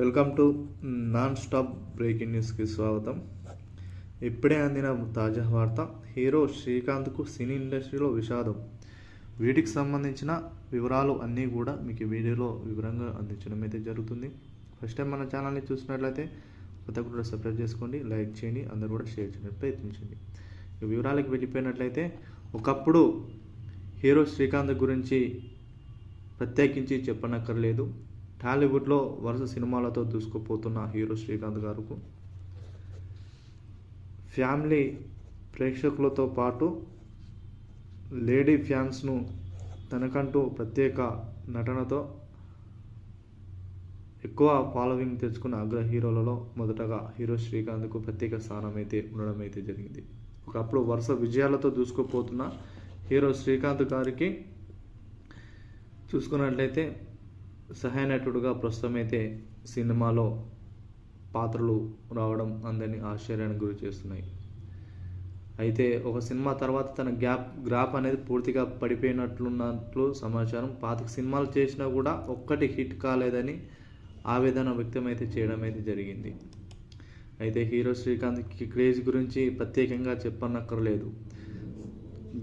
Welcome to non stop breaking న్యూస్కి స్వాగతం. ఇప్పుడే అందిన తాజా వార్త హీరో శ్రీకాంత్కు సినీ ఇండస్ట్రీలో విషాదం. వీటికి సంబంధించిన వివరాలు అన్నీ కూడా మీకు ఈ వీడియోలో వివరంగా అందించడం అయితే జరుగుతుంది. ఫస్ట్ టైం మన ఛానల్ని చూసినట్లయితే కొత్త కూడా సబ్స్క్రైబ్ చేసుకోండి లైక్ చేయండి అందరూ కూడా షేర్ చేయడానికి ప్రయత్నించండి. ఈ వివరాలకు వెళ్ళిపోయినట్లయితే ఒకప్పుడు హీరో శ్రీకాంత్ గురించి ప్రత్యేకించి చెప్పనక్కర్లేదు. టాలీవుడ్లో వరుస సినిమాలతో దూసుకుపోతున్న హీరో శ్రీకాంత్ గారుకు ఫ్యామిలీ ప్రేక్షకులతో పాటు లేడీ ఫ్యాన్స్ను తనకంటూ ప్రత్యేక నటనతో ఎక్కువ ఫాలోవింగ్ తెచ్చుకున్న అగ్ర హీరోలలో మొదటగా హీరో శ్రీకాంత్కు ప్రత్యేక స్థానం అయితే ఉండడం అయితే జరిగింది. ఒకప్పుడు వరుస విజయాలతో దూసుకుపోతున్న హీరో శ్రీకాంత్ గారికి చూసుకున్నట్లయితే సహాయ నటుడుగా ప్రస్తుతం అయితే సినిమాలో పాత్రలు రావడం అందరినీ ఆశ్చర్యానికి గురి చేస్తున్నాయి. అయితే ఒక సినిమా తర్వాత తన గ్యాప్ గ్రాప్ అనేది పూర్తిగా పడిపోయినట్లున్నట్లు సమాచారం. పాత సినిమాలు చేసినా కూడా ఒక్కటి హిట్ కాలేదని ఆవేదన వ్యక్తం అయితే చేయడం అయితే జరిగింది. అయితే హీరో శ్రీకాంత్ క్రేజ్ గురించి ప్రత్యేకంగా చెప్పనక్కర్లేదు.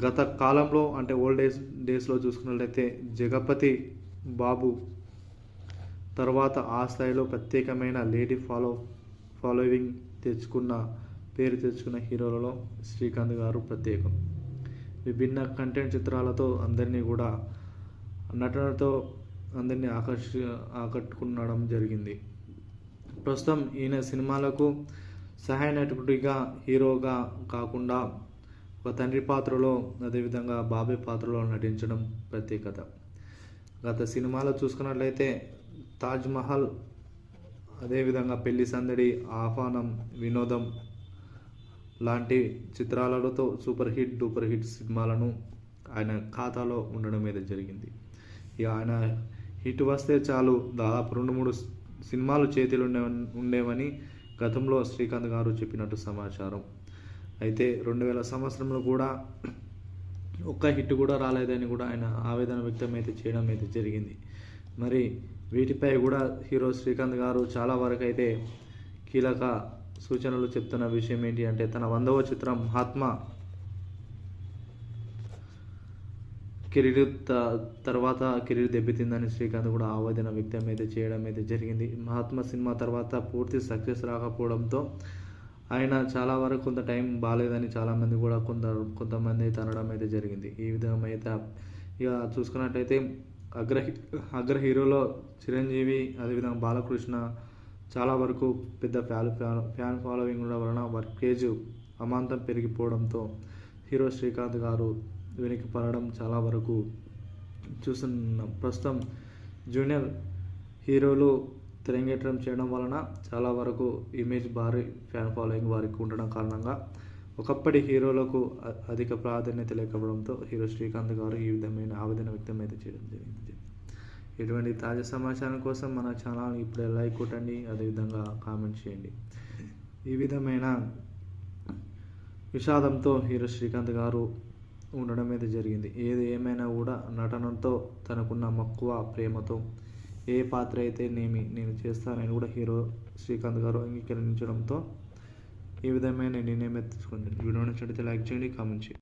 గత కాలంలో అంటే ఓల్డ్ డేస్ డేస్లో చూసుకున్నట్లయితే జగపతి బాబు తర్వాత ఆ స్థాయిలో ప్రత్యేకమైన లేడీ ఫాలో ఫాలోయింగ్ తెచ్చుకున్న పేరు తెచ్చుకున్న హీరోలలో శ్రీకాంత్ గారు ప్రత్యేకం. విభిన్న కంటెంట్ చిత్రాలతో అందరినీ కూడా నటనతో అందరినీ ఆకర్షి ఆకట్టుకునడం జరిగింది. ప్రస్తుతం ఈయన సినిమాలకు సహాయ నటుడిగా హీరోగా కాకుండా ఒక తండ్రి పాత్రలో అదేవిధంగా బాబాయ్ పాత్రలో నటించడం ప్రత్యేకత. గత సినిమాలో చూసుకున్నట్లయితే తాజ్మహల్ అదేవిధంగా పెళ్ళి సందడి ఆహ్వానం వినోదం లాంటి చిత్రాలతో సూపర్ హిట్ డూపర్ హిట్ సినిమాలను ఆయన ఖాతాలో ఉండడం అయితే జరిగింది. ఇక ఆయన హిట్ వస్తే చాలు దాదాపు రెండు మూడు సినిమాలు చేతిలో ఉండే ఉండేవని గతంలో శ్రీకాంత్ గారు చెప్పినట్టు సమాచారం. అయితే రెండు వేల సంవత్సరంలో కూడా ఒక్క హిట్ కూడా రాలేదని కూడా ఆయన ఆవేదన వ్యక్తం అయితే చేయడం అయితే జరిగింది. మరి వీటిపై కూడా హీరో శ్రీకాంత్ గారు చాలా వరకు అయితే కీలక సూచనలు చెప్తున్న విషయం ఏంటి అంటే తన వందవ చిత్రం మహాత్మా కెరీర్ తర్వాత కెరీర్ దెబ్బతిందని శ్రీకాంత్ కూడా ఆవేదన వ్యక్తం అయితే చేయడం అయితే జరిగింది. మహాత్మా సినిమా తర్వాత పూర్తి సక్సెస్ రాకపోవడంతో ఆయన చాలా వరకు కొంత టైం బాగాలేదని చాలామంది కూడా కొంత కొంతమంది అయితే అనడం అయితే జరిగింది. ఈ విధంగా అయితే ఇక చూసుకున్నట్టయితే అగ్ర అగ్ర హీరోలో చిరంజీవి అదేవిధంగా బాలకృష్ణ చాలా వరకు పెద్ద ఫ్యాన్ ఫ్యాన్ ఫాలోయింగ్ ఉండడం వలన వర్కేజ్ అమాంతం పెరిగిపోవడంతో హీరో శ్రీకాంత్ గారు వెనక్కి పడడం చాలా వరకు చూస్తున్నాం ప్రస్తుతం జూనియర్ హీరోలు తెరంగేట్రం చేయడం వలన చాలా వరకు ఇమేజ్ భారీ ఫ్యాన్ ఫాలోయింగ్ వారికి ఉండడం కారణంగా ఒకప్పటి హీరోలకు అధిక ప్రాధాన్యత లేకపోవడంతో హీరో శ్రీకాంత్ గారు ఈ విధమైన ఆవేదన వ్యక్తం అయితే చేయడం జరిగింది. ఇటువంటి తాజా సమాచారం కోసం మన ఛానల్ ఇప్పుడే లైక్ కొట్టండి అదేవిధంగా కామెంట్ చేయండి. ఈ విధమైన విషాదంతో హీరో శ్రీకాంత్ గారు ఉండడం అయితే జరిగింది. ఏది ఏమైనా కూడా నటనతో తనకున్న మక్కువ ప్రేమతో ఏ పాత్ర అయితే నేమి నేను చేస్తానని కూడా హీరో శ్రీకాంత్ గారు అంగీకరించడంతో ఈ విధమైన నిర్ణయం ఎత్తుకుంది వీడియో నచ్చినట్లయితే లైక్ చేయండి కామెంట్ చేయండి.